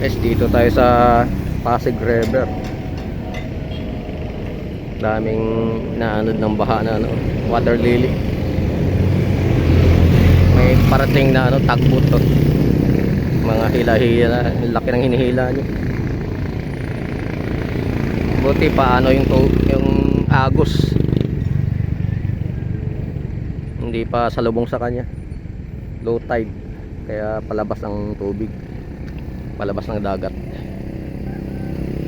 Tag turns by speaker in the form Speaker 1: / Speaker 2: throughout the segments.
Speaker 1: Guys, dito tayo sa Pasig River. Daming naanod ng baha na ano, water lily. May parating na ano, tagboat to. Mga hila-hila, laki ng hinihila niya. Buti pa ano yung yung agos. Hindi pa salubong sa kanya. Low tide. Kaya palabas ang tubig. Palabas ng dagat.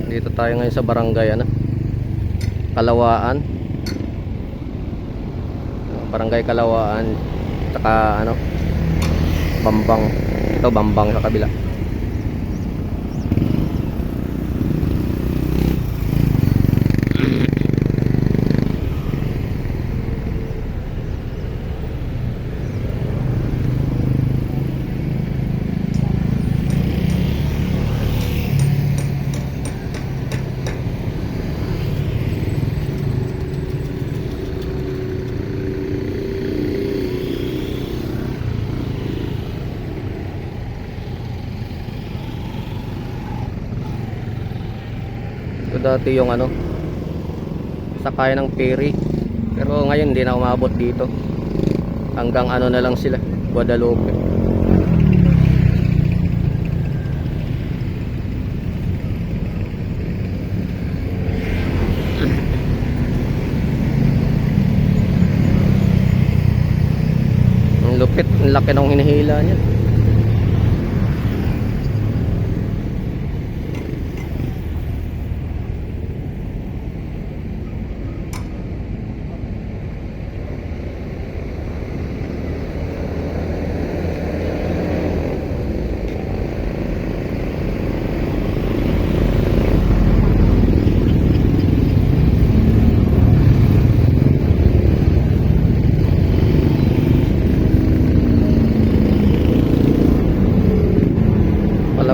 Speaker 1: Dito tayo ngayon sa barangay ano. Kalawaan. Barangay Kalawaan. Tsaka ano. Bambang. Ito Bambang sa kabila. Dati yung ano sakay ng ferry. Pero ngayon hindi na umabot dito. Hanggang ano na lang sila Guadalupe. Lupit ang laki ng hinihila niya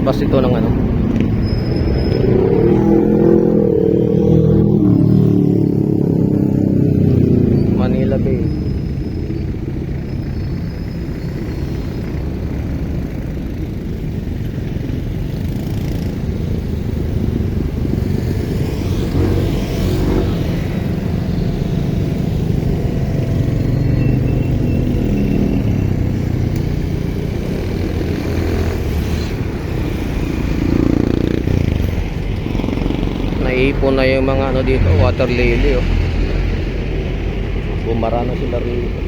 Speaker 1: palabas ito ng ano naipon na yung mga ano dito water lily oh. bumara na sila rito.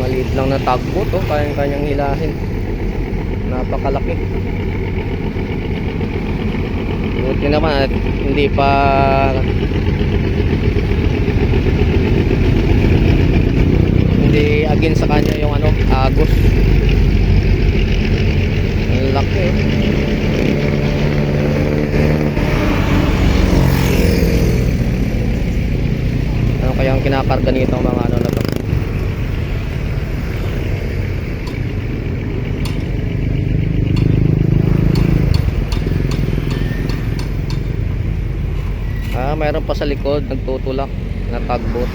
Speaker 1: Maliit lang na tagboat oh. Kayang kanyang hilahin. Napakalaki. Buti naman at hindi pa hindi agin sa kanya yung ano agos laki. Ano kaya ang kinakarga nito mga ano na to? Ah, mayroon pa sa likod nagtutulak na tugboat.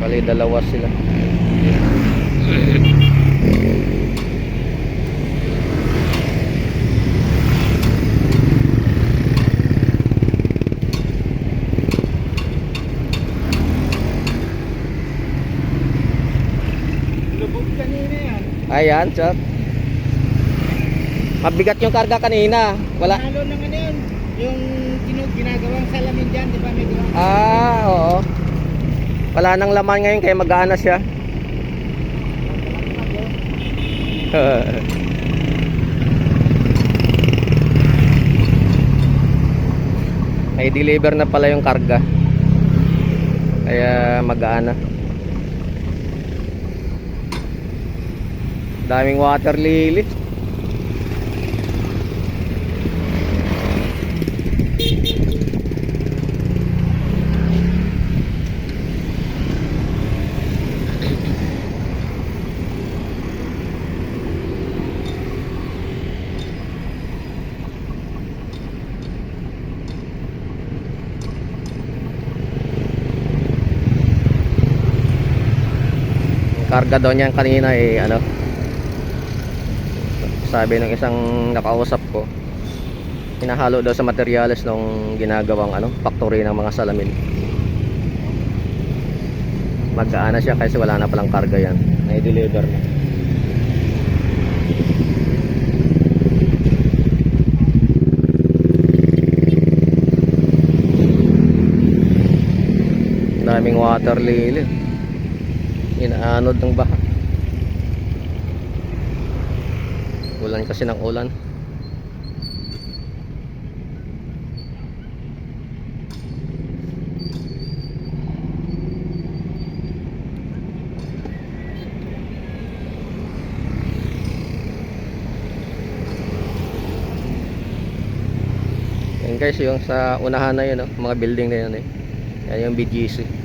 Speaker 1: Bali dalawa sila. Ayan, sir. Mabigat yung karga kanina. Wala.
Speaker 2: Halo ng ano yun. Yung ginagawang salamin dyan, di ba may?
Speaker 1: Ah, oo. Wala nang laman ngayon kaya mag-aana siya. Ay deliver na pala yung karga. Kaya mag-aana. Daming water lily. Karga daw niyan kanina eh ano sabi ng isang nakausap ko hinahalo daw sa materyales nung ginagawang ano factory ng mga salamin. Magkaana siya kasi wala na palang karga yan. Na-deliver na. Daming water lily inaanod ng baha ulan kasi ng ulan guys, yung sa unahan na yun, oh, mga building na yun eh. Yan yung BGC.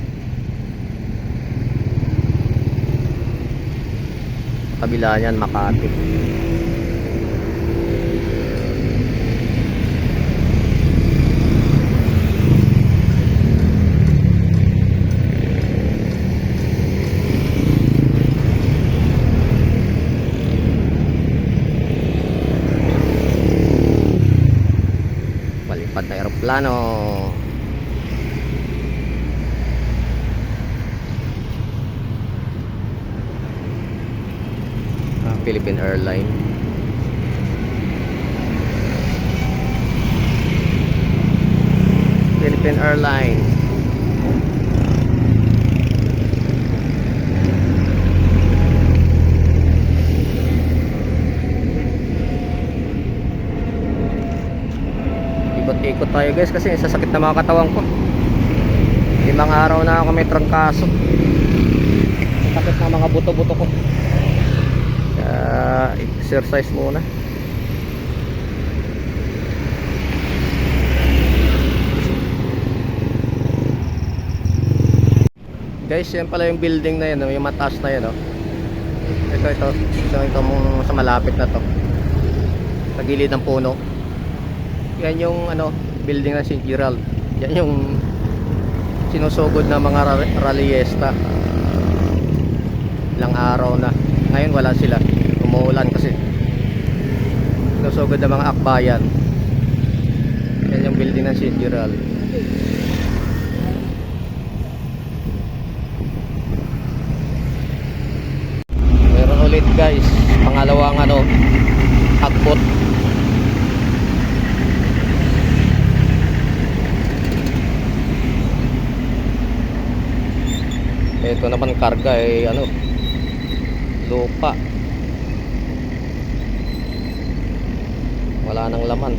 Speaker 1: Kabila niyan, Makati. Palipad na aeroplano. Ah, Philippine Airline. Philippine Airline. Ikot-ikot tayo guys kasi sasakit na mga katawan ko. Limang araw na ako may trangkaso. Sakit na mga buto-buto ko. Kaya exercise muna. Guys, yan pala yung building na oh, yung mataas na yun, oh. Ito, ito. Ito, ito mong sa malapit na to. Sa gilid ng puno. Yan yung ano, building ng St. Gerald. Yan yung sinusugod ng mga ra- rallyesta. Ilang araw na. Ngayon wala sila. Umuulan kasi. Sinusugod ng mga akbayan. Yan yung building ng St. Gerald. Meron ulit guys, pangalawang ano, hakbot. Ito naman karga ay ano, lupa. Wala nang laman.